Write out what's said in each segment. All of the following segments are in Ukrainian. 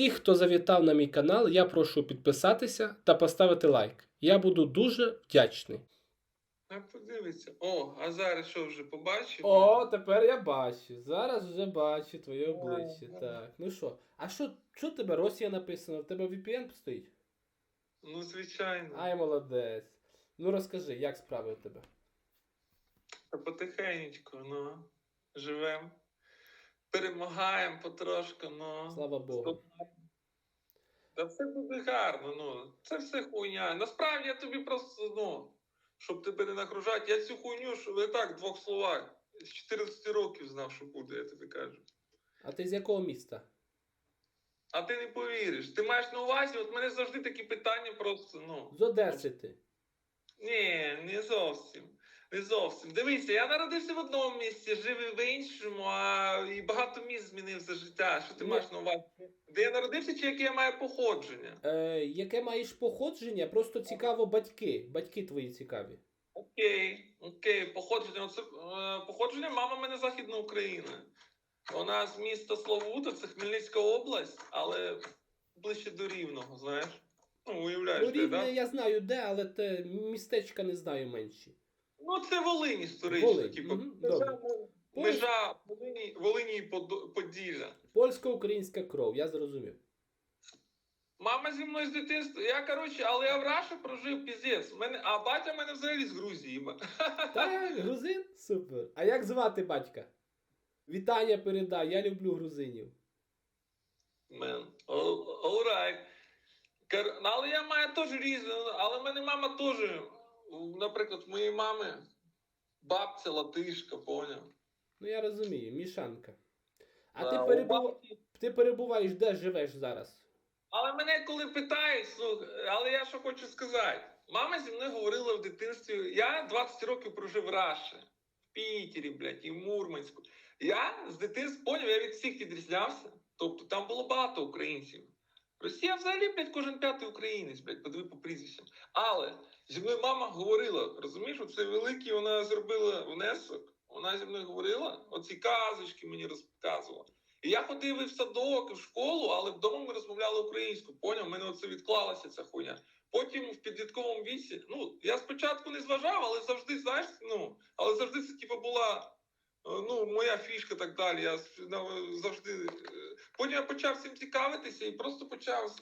Всіх, хто завітав на мій канал, я прошу підписатися та поставити лайк. Я буду дуже вдячний. А подивиться. О, а зараз що вже побачив? О, тепер я бачу. Зараз вже бачу твоє обличчя. Так, ну що? А що, що тебе Росія написано? В тебе VPN стоїть? Ну, звичайно. Ай, молодець. Ну розкажи, як справи у тебе? Та потихеньку, ну. Живем. Перемагаємо потрошку, ну. Слава Богу. Та все буде гарно, ну. Це все хуйня. Насправді я тобі просто, ну, щоб тебе не нагружати, я цю хуйню, що так, в двох словах. З 14 років знав, що буде, я тобі кажу. А ти з якого міста? А ти не повіриш. Ти маєш на увазі, от мене завжди такі питання просто, ну. З Одеси ти. Ні, не зовсім. Не зовсім. Дивися, я народився в одному місці, жив в іншому, а і багато місць змінив за життя. Що ти Ні. маєш на увазі? Де я народився, чи яке я маю походження? Е, яке маєш походження? Просто цікаво батьки. Батьки твої цікаві. Окей, окей, походження. Оце, е, походження мама в мене Західна Україна. Вона з міста Славута, це Хмельницька область, але ближче до Рівного, знаєш? Ну, уявляєш, Ну, де, рівне да? я знаю де, але те містечка не знаю менші. Ну, це Волинь історично, Волинь, типу. мгм, межа, межа Волині, Волині і Подо- Поділля. Польсько-українська кров, я зрозумів. Мама зі мною з дитинства. Я коротше, але я в Раші прожив піздець. Мене, а батя в мене взагалі з Грузії. Так, грузин? Супер. А як звати батька? Вітання передай, я люблю грузинів. Мен. All right. Кор- ну, Але я маю теж різне. Але в мене мама теж, наприклад, моєї мами бабця латишка, поняв? Ну я розумію, мішанка. А Да, ти, перебув... бабці- ти перебуваєш, де живеш зараз? Але мене коли питають, слухай, але я що хочу сказати. Мама зі мною говорила в дитинстві. Я 20 років прожив в Раші, в Пітері, блядь, і в Мурманську. Я з дитинства поняв, я від всіх відрізнявся. Тобто там було багато українців. Росія взагалі, блядь, кожен п'ятий українець, блядь, подиви по прізвищам. Але зі мною мама говорила, розумієш, оце великий вона зробила внесок. Вона зі мною говорила, оці казочки мені розказувала. І я ходив і в садок, і в школу, але вдома ми розмовляли українською. Поняв, в мене оце відклалася ця хуйня. Потім в підлітковому віці, ну я спочатку не зважав, але завжди, знаєш, ну, але завжди це типу була ну, моя фішка так далі. Я завжди. е, Потім я почав цим цікавитися і просто почав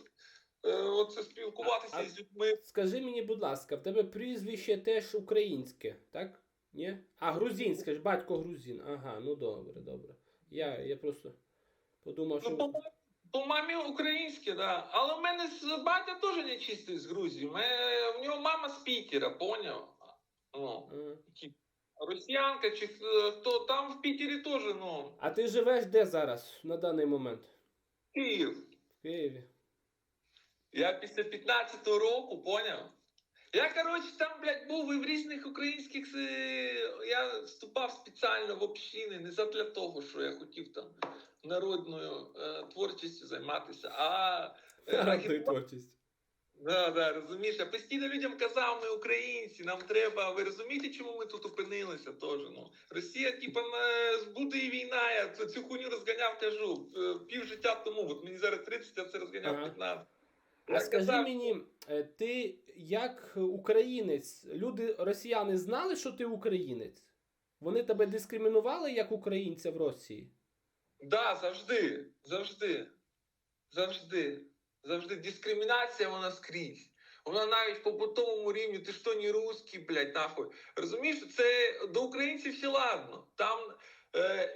е, оце спілкуватися А- з людьми. Скажи мені, будь ласка, в тебе прізвище теж українське, так? Ні? А, грузинське ж, батько грузин. Ага, ну добре, добре. Я, я просто подумав, Ну, по, що. мамі- по мамі українське, да. Але в мене батя теж не чистий з Грузії. У В нього мама з Пітера, поняв? Ну, росіянка чи хто хто там в Пітері теж, ну, А ти живеш де зараз на даний момент? Київ. В Києві. Я після 15-го року, поняв? Я, коротше, там, блядь, був і в різних українських. е, Я вступав спеціально в общини, не задля того, що я хотів там народною е, творчістю займатися, а е, агітував- творчість. Да, да, розумієш, я постійно людям казав, ми українці, нам треба. Ви розумієте, чому ми тут опинилися теж? Ну, Росія, типа, буде і війна, я цю, хуйню розганяв, кажу, е, пів життя тому, от мені зараз 30, я це розганяв Ага. 15. А Я скажи казав, мені, е, ти як українець, люди, росіяни знали, що ти українець? Вони тебе дискримінували як українця в Росії? Да, завжди, завжди, завжди, завжди. Дискримінація вона скрізь. Вона навіть в побутовому рівні, ти що не русський, блядь, нахуй. Розумієш, це до українців все ладно. Там е,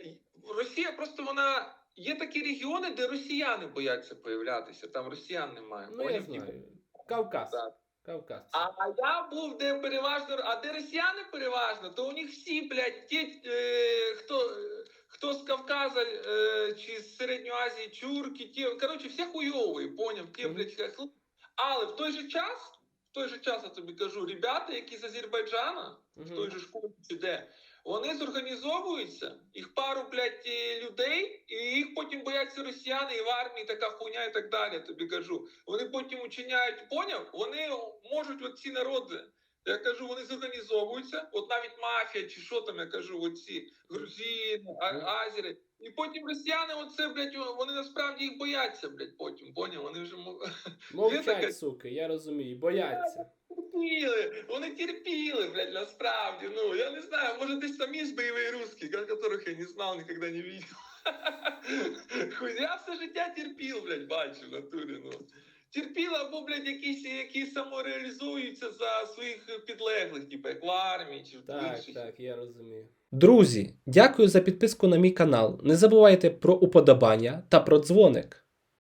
Росія просто вона. Є такі регіони, де росіяни бояться появлятися. Там росіян немає. Ну, я знаю. Кавказ. Так. Кавказ. А, а я був де переважно, а де росіяни переважно, то у них всі, блядь, ті, е, хто, хто з Кавказа е, чи з Середньої Азії, чурки, ті, коротше, всі хуйові, поняв, ті, блядь, хахли. Але в той же час, в той же час я тобі кажу, ребята, які з Азербайджана, в той же школі чи де, вони зорганізовуються, їх пару, блядь, людей, і їх потім бояться росіяни, і в армії така хуйня і так далі, тобі кажу. Вони потім учиняють, поняв? Вони можуть от ці народи. Я кажу, вони зорганізовуються, от навіть мафія чи що там, я кажу, оці грузини, а- азери, І потім росіяни, оце, блядь, вони насправді їх бояться, блядь, потім, поняв? Вони вже мо- Мовчать, така- суки, я розумію, бояться. терпіли, вони терпіли, блядь, насправді. Ну, я не знаю, може десь там є бойові русські, которых я не знав, ніколи не видел. Хуй, я все життя терпів, блядь, бачу в натурі, ну. Терпіли або, блядь, якісь, які самореалізуються за своїх підлеглих, типу, як в армії чи в Так, інших. так, я розумію. Друзі, дякую за підписку на мій канал. Не забувайте про уподобання та про дзвоник.